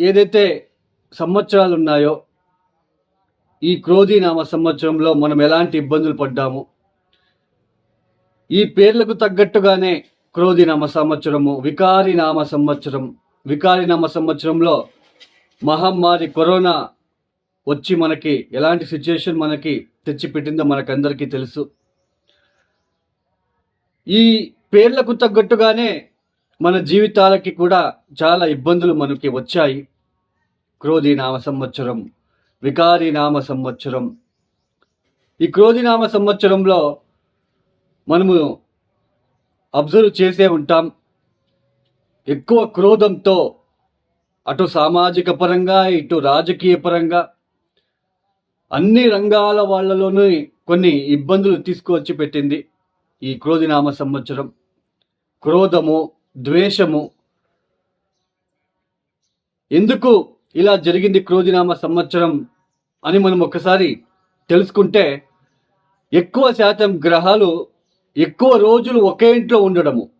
ఏదైతే సంవత్సరాలు ఉన్నాయో ఈ క్రోధీనామ సంవత్సరంలో మనం ఎలాంటి ఇబ్బందులు పడ్డాము ఈ పేర్లకు తగ్గట్టుగానే క్రోధీనామ సంవత్సరము వికారినామ సంవత్సరం వికారినామ సంవత్సరంలో మహమ్మారి కరోనా వచ్చి మనకి ఎలాంటి సిచ్యుయేషన్ మనకి తెచ్చిపెట్టిందో మనకందరికీ తెలుసు. ఈ పేర్లకు తగ్గట్టుగానే మన జీవితాలకి కూడా చాలా ఇబ్బందులు మనకి వచ్చాయి. క్రోధి నామ సంవత్సరం వికారి నామ సంవత్సరం. ఈ క్రోధి నామ సంవత్సరంలో మనము అబ్జర్వ్ చేసే ఉంటాం. ఎక్కువ క్రోధంతో అటు సామాజిక పరంగా ఇటు రాజకీయ పరంగా అన్ని రంగాల వాళ్ళలోనూ కొన్ని ఇబ్బందులు తీసుకువచ్చి పెట్టింది ఈ క్రోధినామ సంవత్సరం. క్రోధము ద్వేషము. ఎందుకు ఇలా జరిగింది క్రోధినామ సంవత్సరం అని మనం ఒకసారి తెలుసుకుంటే ఎక్కువ శాతం గ్రహాలు ఎక్కువ రోజులు ఒకే ఇంట్లో ఉండడము.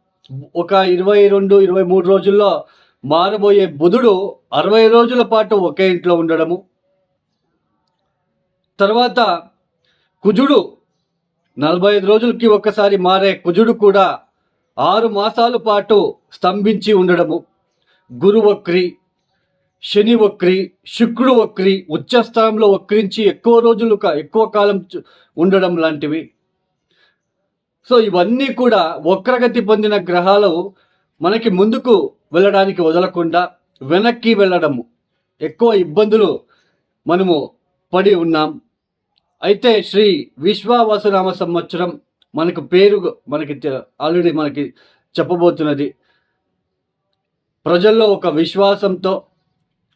ఒక ఇరవై రెండు ఇరవై మూడు రోజుల్లో మారబోయే బుధుడు అరవై రోజుల పాటు ఒకే ఇంట్లో ఉండడము. తర్వాత కుజుడు నలభై ఐదు రోజులకి ఒక్కసారి మారే కుజుడు కూడా ఆరు మాసాల పాటు స్తంభించి ఉండడము. గురు వక్రి శని వక్రి శుక్రుడు వక్రి ఉచ్చస్థానంలో వక్రించి ఎక్కువ రోజులు ఎక్కువ కాలం చు- ఉండడం లాంటివి. సో ఇవన్నీ కూడా వక్రగతి పొందిన గ్రహాలు మనకి ముందుకు వెళ్ళడానికి వదలకుండా వెనక్కి వెళ్ళడము. ఎక్కువ ఇబ్బందులు మనము పడి ఉన్నాం. అయితే శ్రీ విశ్వావసునామ సంవత్సరం మనకు పేరు మనకి ఆల్రెడీ మనకి చెప్పబోతున్నది. ప్రజల్లో ఒక విశ్వాసంతో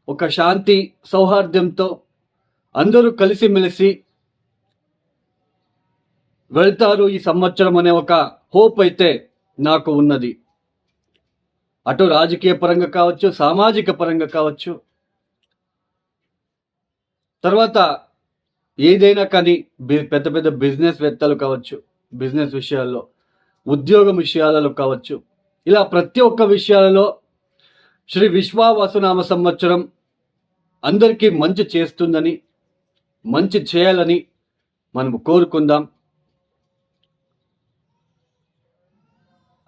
ఒక శాంతి సౌహార్దంతో అందరూ కలిసిమెలిసి వెళ్తారు ఈ సంవత్సరం అనే ఒక హోప్ అయితే నాకు ఉన్నది. అటు రాజకీయ పరంగా కావచ్చు సామాజిక పరంగా కావచ్చు. తర్వాత ఏదైనా కానీ పెద్ద పెద్ద బిజినెస్ వేత్తలు కావచ్చు బిజినెస్ విషయాల్లో ఉద్యోగం విషయాలలో కావచ్చు. ఇలా ప్రతి ఒక్క విషయాలలో శ్రీ విశ్వావసునామ సంవత్సరం అందరికీ మంచి చేస్తుందని మంచి చేయాలని మనం కోరుకుందాం.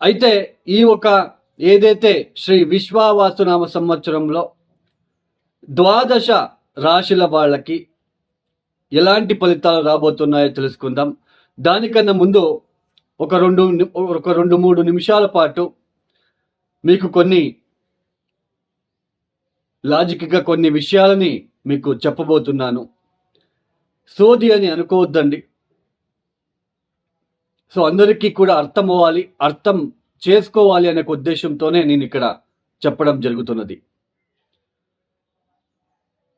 అయితే ఈ ఒక ఏదైతే శ్రీ విశ్వావాసునామ సంవత్సరంలో ద్వాదశ రాశుల వాళ్ళకి ఎలాంటి ఫలితాలు రాబోతున్నాయో తెలుసుకుందాం. దానికన్నా ముందు ఒక రెండు ఒక రెండు మూడు నిమిషాల పాటు మీకు కొన్ని లాజిక్గా కొన్ని విషయాలని మీకు చెప్పబోతున్నాను. సోది అని అనుకోవద్దండి. సో అందరికీ కూడా అర్థం అవ్వాలి అర్థం చేసుకోవాలి అనే ఉద్దేశంతోనే నేను ఇక్కడ చెప్పడం జరుగుతున్నది.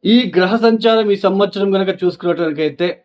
ఈ గ్రహ సంచారం ఈ సంవత్సరం కనుక చూసుకున్నట్లయితే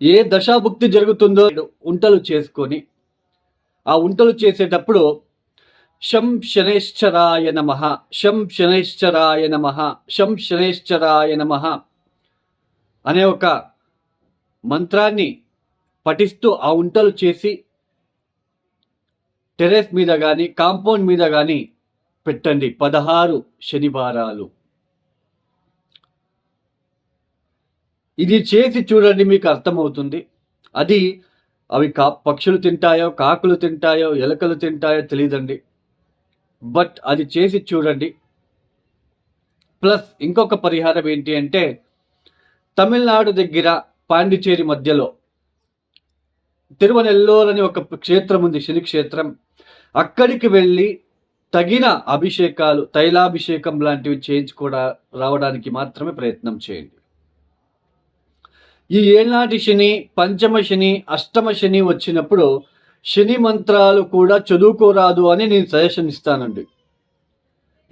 ఏ దశాభుక్తి జరుగుతుందో ఉంటలు చేసుకొని ఆ ఉంటలు చేసేటప్పుడు శం శనేశ్చరాయ నమ శం శనేశ్చరాయ నమ శం శనేశ్చరాయ నమ అనే ఒక మంత్రాన్ని పఠిస్తూ ఆ ఉంటలు చేసి టెరెస్ మీద కానీ కాంపౌండ్ మీద కానీ పెట్టండి పదహారు శనివారాలు. ఇది చేసి చూడండి మీకు అర్థమవుతుంది. అది అవి కా పక్షులు తింటాయో కాకులు తింటాయో ఎలకలు తింటాయో తెలియదండి బట్ అది చేసి చూడండి. ప్లస్ ఇంకొక పరిహారం ఏంటి అంటే తమిళనాడు దగ్గర పాండిచేరి మధ్యలో తిరువనెల్లూరు అని ఒక క్షేత్రం ఉంది శని క్షేత్రం. అక్కడికి వెళ్ళి తగిన అభిషేకాలు తైలాభిషేకం లాంటివి చేయించుకోవడా రావడానికి మాత్రమే ప్రయత్నం చేయండి. ఈ ఏనాటి శని పంచమ శని అష్టమ శని వచ్చినప్పుడు శని మంత్రాలు కూడా చదువుకోరాదు అని నేను సజెషన్ ఇస్తానండి.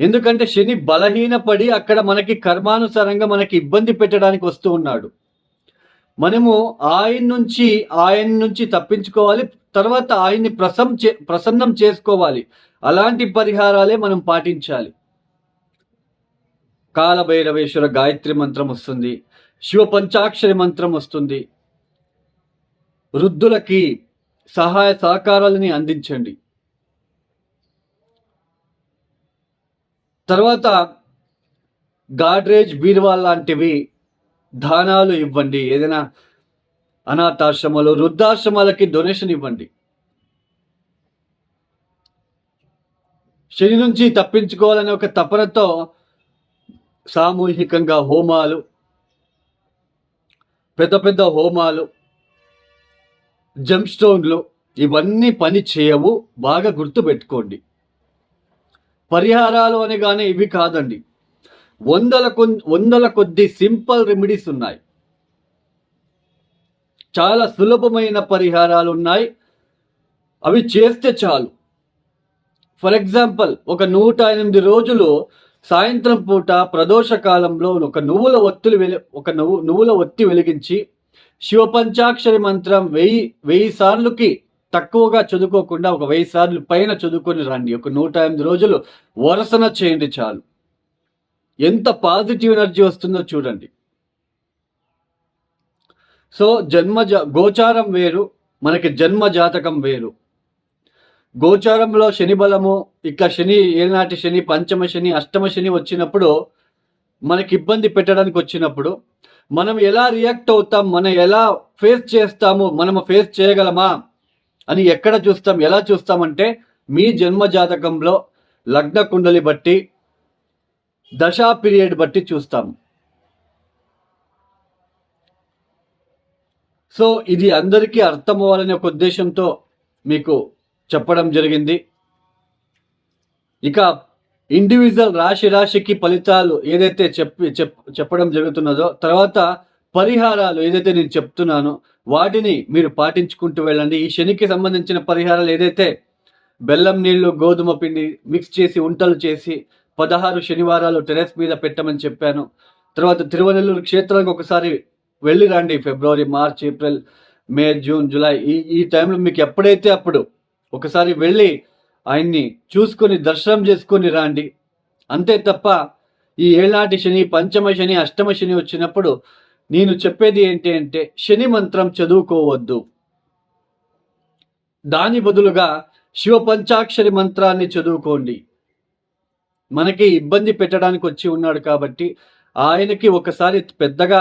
ఎందుకంటే శని బలహీనపడి అక్కడ మనకి కర్మానుసారంగా మనకి ఇబ్బంది పెట్టడానికి వస్తూ ఉన్నాడు. మనము ఆయన నుంచి ఆయన నుంచి తప్పించుకోవాలి తర్వాత ఆయన్ని ప్రసం చే ప్రసన్నం చేసుకోవాలి. అలాంటి పరిహారాలే మనం పాటించాలి. కాలభైరవేశ్వర గాయత్రి మంత్రం వస్తుంది. శివ పంచాక్షరి మంత్రం వస్తుంది. వృద్ధులకి సహాయ సహకారాలని అందించండి. తర్వాత గాడ్రేజ్ బీరువా లాంటివి దానాలు ఇవ్వండి. ఏదైనా అనాథాశ్రమాలు వృద్ధాశ్రమాలకి డొనేషన్ ఇవ్వండి. శని నుంచి తప్పించుకోవాలనే ఒక తపనతో సామూహికంగా హోమాలు పెద్ద పెద్ద హోమాలు జంప్స్టోన్లు ఇవన్నీ పని చేయవు. బాగా గుర్తుపెట్టుకోండి. పరిహారాలు అనగానే ఇవి కాదండి. వందల కొ వందల కొద్ది సింపుల్ రెమెడీస్ ఉన్నాయి. చాలా సులభమైన పరిహారాలు ఉన్నాయి. అవి చేస్తే చాలు. ఫర్ ఎగ్జాంపుల్ ఒక నూట ఎనిమిది రోజులు సాయంత్రం పూట ప్రదోష కాలంలో ఒక నువ్వుల ఒత్తులు వెలి ఒక నువ్వు నువ్వుల ఒత్తి వెలిగించి శివపంచాక్షరి మంత్రం వెయ్యి వెయ్యి సార్లుకి తక్కువగా చదువుకోకుండా ఒక వెయ్యి సార్లు పైన చదువుకొని రండి. ఒక నూట ఎనిమిది రోజులు వరసన చేయండి చాలు. ఎంత పాజిటివ్ ఎనర్జీ వస్తుందో చూడండి. సో జన్మ గోచారం వేరు మనకి జన్మ జాతకం వేరు. గోచారంలో శని బలము ఇక శని ఏనాటి శని పంచమ శని అష్టమ శని వచ్చినప్పుడు మనకి ఇబ్బంది పెట్టడానికి వచ్చినప్పుడు మనం ఎలా రియాక్ట్ అవుతాం మనం ఎలా ఫేస్ చేస్తాము మనము ఫేస్ చేయగలమా అని ఎక్కడ చూస్తాం ఎలా చూస్తామంటే మీ జన్మ జాతకంలో లగ్న కుండలి బట్టి దశా పీరియడ్ బట్టి చూస్తాం. సో ఇది అందరికీ అర్థం అవ్వాలనే ఒక ఉద్దేశంతో మీకు చెప్పడం జరిగింది. ఇక ఇండివిజువల్ రాశి రాశికి ఫలితాలు ఏదైతే చెప్పి చెప్పడం జరుగుతున్నదో తర్వాత పరిహారాలు ఏదైతే నేను చెప్తున్నానో వాటిని మీరు పాటించుకుంటూ వెళ్ళండి. ఈ శనికి సంబంధించిన పరిహారాలు ఏదైతే బెల్లం నీళ్ళు గోధుమ పిండి మిక్స్ చేసి ఉంటలు చేసి పదహారు శనివారాలు టెరెస్ మీద పెట్టమని చెప్పాను. తర్వాత తిరువనెల్లూరు క్షేత్రానికి ఒకసారి వెళ్ళి రండి. February March April May June July. ఈ ఈ టైంలో మీకు ఎప్పుడైతే అప్పుడు ఒకసారి వెళ్ళి ఆయన్ని చూసుకొని దర్శనం చేసుకొని రాండి. అంతే తప్ప ఈ ఏళ్ళాటి శని పంచమ శని అష్టమ శని వచ్చినప్పుడు నేను చెప్పేది ఏంటి అంటే శని మంత్రం చదువుకోవద్దు. దాని బదులుగా శివ పంచాక్షరి మంత్రాన్ని చదువుకోండి. మనకి ఇబ్బంది పెట్టడానికి వచ్చి ఉన్నాడు కాబట్టి ఆయనకి ఒకసారి పెద్దగా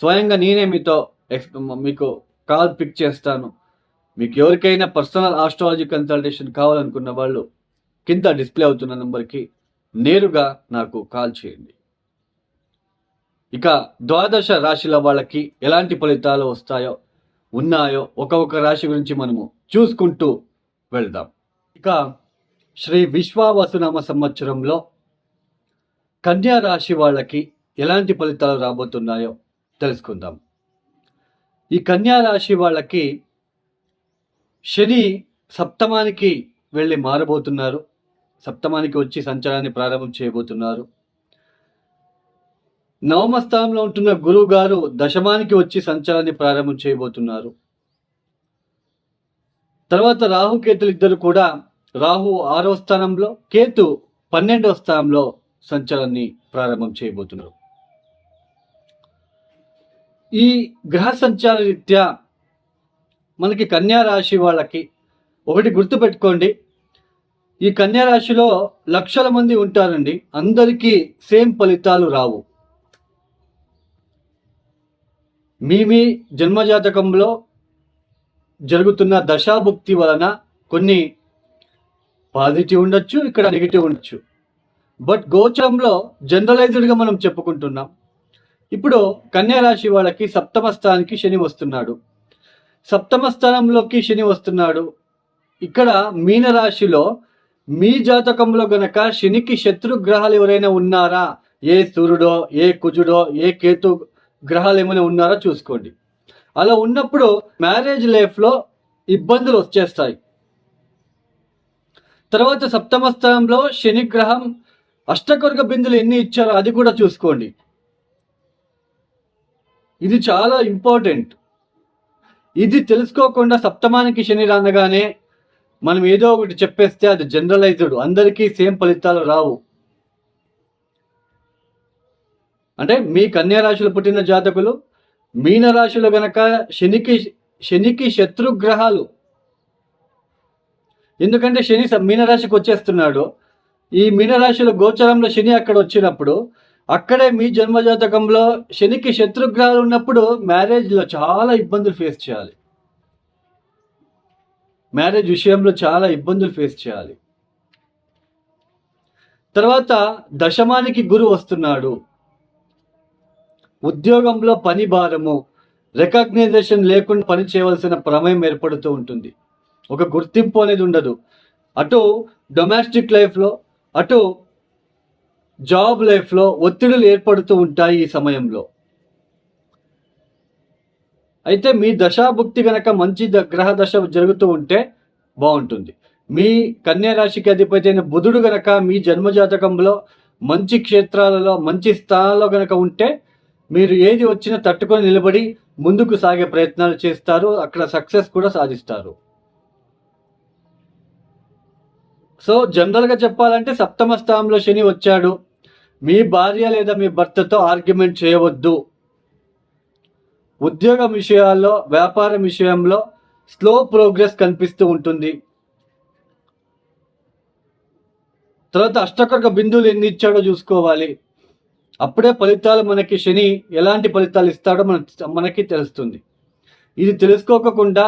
స్వయంగా నేనే మీతో ఎక్స్ మీకు కాల్ పిక్ చేస్తాను. మీకు ఎవరికైనా పర్సనల్ ఆస్ట్రాలజీ కన్సల్టేషన్ కావాలనుకున్న వాళ్ళు కింద డిస్ప్లే అవుతున్న నెంబర్కి నేరుగా నాకు కాల్ చేయండి. ఇక ద్వాదశ రాశిల వాళ్ళకి ఎలాంటి ఫలితాలు వస్తాయో ఉన్నాయో ఒక్కొక్క రాశి గురించి మనము చూసుకుంటూ వెళ్దాం. ఇక శ్రీ విశ్వావసునామ సంవత్సరంలో కన్యా రాశి వాళ్ళకి ఎలాంటి ఫలితాలు రాబోతున్నాయో తెలుసుకుందాం. ఈ కన్యా రాశి వాళ్ళకి శని సప్తమానికి వెళ్ళి మారబోతున్నారు. సప్తమానికి వచ్చి సంచారాన్ని ప్రారంభం చేయబోతున్నారు. నవమ స్థానంలో ఉంటున్న గురువు గారు దశమానికి వచ్చి సంచారాన్ని ప్రారంభం చేయబోతున్నారు. తర్వాత రాహు కేతులు ఇద్దరు కూడా రాహు ఆరో స్థానంలో కేతు పన్నెండవ స్థానంలో సంచారాన్ని ప్రారంభం చేయబోతున్నారు. ఈ గ్రహ సంచార రీత్యా మనకి కన్యా రాశి వాళ్ళకి ఒకటి గుర్తుపెట్టుకోండి ఈ కన్యా రాశిలో లక్షల మంది ఉంటారండి. అందరికీ సేమ్ ఫలితాలు రావు. మీ మీ జన్మజాతకంలో జరుగుతున్న దశాభుక్తి వలన కొన్ని పాజిటివ్ ఉండొచ్చు ఇక్కడ నెగిటివ్ ఉండొచ్చు. బట్ గోచరంలో జనరలైజ్డ్గా మనం చెప్పుకుంటున్నాం. ఇప్పుడు కన్యారాశి వాళ్ళకి సప్తమ స్థానానికి శని వస్తున్నాడు. సప్తమ స్థానంలోకి శని వస్తున్నాడు. ఇక్కడ మీన రాశిలో మీ జాతకంలో గనక శనికి శత్రు గ్రహాలు ఎవరైనా ఉన్నారా? ఏ సూర్యుడో ఏ కుజుడో ఏ కేతు గ్రహాలు ఏమైనా ఉన్నారో చూసుకోండి. అలా ఉన్నప్పుడు మ్యారేజ్ లైఫ్లో ఇబ్బందులు వచ్చేస్తాయి. తర్వాత సప్తమ స్థానంలో శని గ్రహం అష్టకొరక బిందులు ఎన్ని ఇచ్చారో అది కూడా చూసుకోండి. ఇది చాలా ఇంపార్టెంట్. ఇది తెలుసుకోకుండా సప్తమానికి శని రానగానే మనం ఏదో ఒకటి చెప్పేస్తే అది జనరలైజ్డ్ అందరికీ సేమ్ ఫలితాలు రావు. అంటే మీ కన్యా రాశిలో పుట్టిన జాతకులు మీనరాశులు గనక శనికి శనికి శత్రుగ్రహాలు. ఎందుకంటే శని మీనరాశికి వచ్చేస్తున్నాడు. ఈ మీనరాశిలో గోచరంలో శని అక్కడ వచ్చినప్పుడు అక్కడే మీ జన్మజాతకంలో శనికి శత్రుగ్రహాలు ఉన్నప్పుడు మ్యారేజ్లో చాలా ఇబ్బందులు ఫేస్ చేయాలి. మ్యారేజ్ విషయంలో చాలా ఇబ్బందులు ఫేస్ చేయాలి. తర్వాత దశమానికి గురు వస్తున్నాడు. ఉద్యోగంలో పని భారము రికగ్నైజేషన్ లేకుండా పని చేయవలసిన ప్రమేయం ఏర్పడుతూ ఉంటుంది. ఒక గుర్తింపు అనేది ఉండదు. అటు డొమెస్టిక్ లైఫ్లో అటు జాబ్ లైఫ్లో ఒత్తిడులు ఏర్పడుతూ ఉంటాయి ఈ సమయంలో. అయితే మీ దశాభుక్తి గనక మంచి గ్రహ దశ జరుగుతూ ఉంటే బాగుంటుంది. మీ కన్యా రాశికి అధిపతి అయిన బుధుడు గనక మీ జన్మజాతకంలో మంచి క్షేత్రాలలో మంచి స్థానాల్లో గనక ఉంటే మీరు ఏది వచ్చినా తట్టుకొని నిలబడి ముందుకు సాగే ప్రయత్నాలు చేస్తారు. అక్కడ సక్సెస్ కూడా సాధిస్తారు. సో జనరల్గా చెప్పాలంటే సప్తమ స్థానంలో శని వచ్చాడు. మీ భార్య లేదా మీ భర్తతో ఆర్గ్యుమెంట్ చేయవద్దు. ఉద్యోగం విషయాల్లో వ్యాపారం విషయంలో స్లో ప్రోగ్రెస్ కనిపిస్తూ ఉంటుంది. తర్వాత అష్టకొక్క బిందువులు ఎన్ని ఇచ్చాడో చూసుకోవాలి. అప్పుడే ఫలితాలు మనకి శని ఎలాంటి ఫలితాలు ఇస్తాడో మన మనకి తెలుస్తుంది. ఇది తెలుసుకోకుండా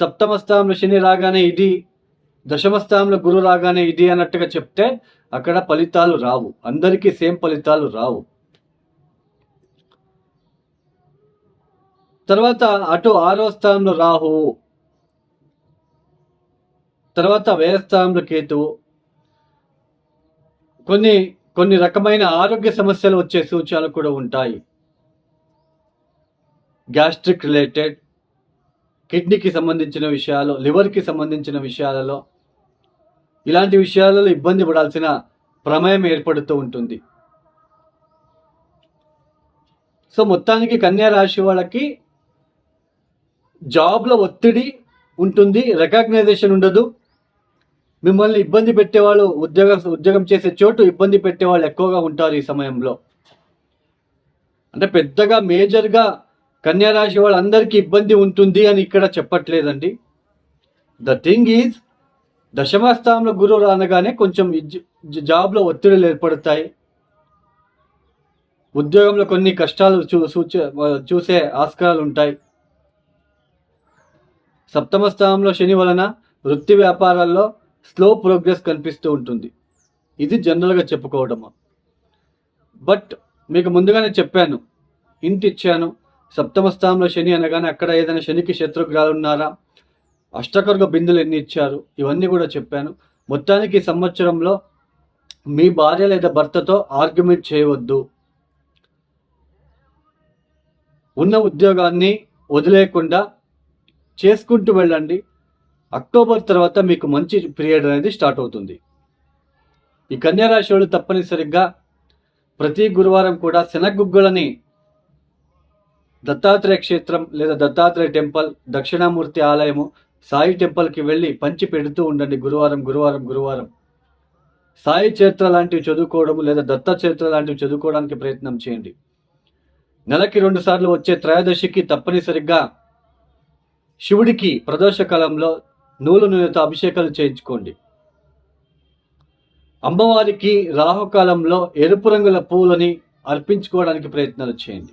సప్తమ స్థానంలో శని రాగానే ఇది దశమస్థానంలో గురువు రాగానే ఇది అన్నట్టుగా చెప్తే అక్కడ ఫలితాలు రావు. అందరికీ సేమ్ ఫలితాలు రావు. తర్వాత అటు ఆరో స్థానంలో రాహు తర్వాత వ్యయ స్థానంలో కేతు కొన్ని కొన్ని రకమైన ఆరోగ్య సమస్యలు వచ్చే సూచనలు కూడా ఉంటాయి. గ్యాస్ట్రిక్ రిలేటెడ్ కిడ్నీకి సంబంధించిన విషయాలు లివర్కి సంబంధించిన విషయాలలో ఇలాంటి విషయాలలో ఇబ్బంది పడాల్సిన ప్రమేయం ఏర్పడుతూ ఉంటుంది. సో మొత్తానికి కన్యా రాశి వాళ్ళకి జాబ్లో ఒత్తిడి ఉంటుంది రికగ్నైజేషన్ ఉండదు. మిమ్మల్ని ఇబ్బంది పెట్టేవాళ్ళు ఉద్యోగం ఉద్యోగం చేసే చోటు ఇబ్బంది పెట్టేవాళ్ళు ఎక్కువగా ఉంటారు ఈ సమయంలో. అంటే పెద్దగా మేజర్గా కన్యా రాశి వాళ్ళందరికీ ఇబ్బంది ఉంటుంది అని ఇక్కడ చెప్పట్లేదండి. ద థింగ్ ఈజ్ దశమస్థానంలో గురువు రానగానే కొంచెం జాబ్లో ఒత్తిడులు ఏర్పడతాయి. ఉద్యోగంలో కొన్ని కష్టాలు చూ చూసే ఆస్కారాలు ఉంటాయి. సప్తమ స్థానంలో శని వలన వృత్తి వ్యాపారాల్లో స్లో ప్రోగ్రెస్ కనిపిస్తూ ఉంటుంది. ఇది జనరల్గా చెప్పుకోవడము. బట్ మీకు ముందుగానే చెప్పాను. ఇంటి ఇచ్చాను సప్తమ స్థానంలో శని అనగానే అక్కడ ఏదైనా శనికి శత్రుగ్రహాలు ఉన్నారా అష్టకర్గ బిందులు ఎన్ని ఇచ్చారు? ఇవన్నీ కూడా చెప్పాను. మొత్తానికి ఈ సంవత్సరంలో మీ భార్య లేదా భర్తతో ఆర్గ్యుమెంట్ చేయవద్దు. ఉన్న ఉద్యోగాన్ని వదిలేయకుండా చేసుకుంటూ వెళ్ళండి. అక్టోబర్ తర్వాత మీకు మంచి పీరియడ్ అనేది స్టార్ట్ అవుతుంది. ఈ కన్యా రాశి వాళ్ళు తప్పనిసరిగా ప్రతి గురువారం కూడా శనగుగ్గులని దత్తాత్రేయ క్షేత్రం లేదా దత్తాత్రేయ టెంపుల్ దక్షిణామూర్తి ఆలయము సాయి టెంపుల్కి వెళ్ళి పంచి పెడుతూ ఉండండి గురువారం గురువారం గురువారం. సాయి చరిత్ర లాంటివి చదువుకోవడం లేదా దత్త చరిత్ర లాంటివి చదువుకోవడానికి ప్రయత్నం చేయండి. నెలకి రెండు సార్లు వచ్చే త్రయోదశికి తప్పనిసరిగా శివుడికి ప్రదోష కాలంలో నూలు నూనెతో అభిషేకాలు చేయించుకోండి. అమ్మవారికి రాహుకాలంలో ఎరుపు రంగుల పువ్వులని అర్పించుకోవడానికి ప్రయత్నాలు చేయండి.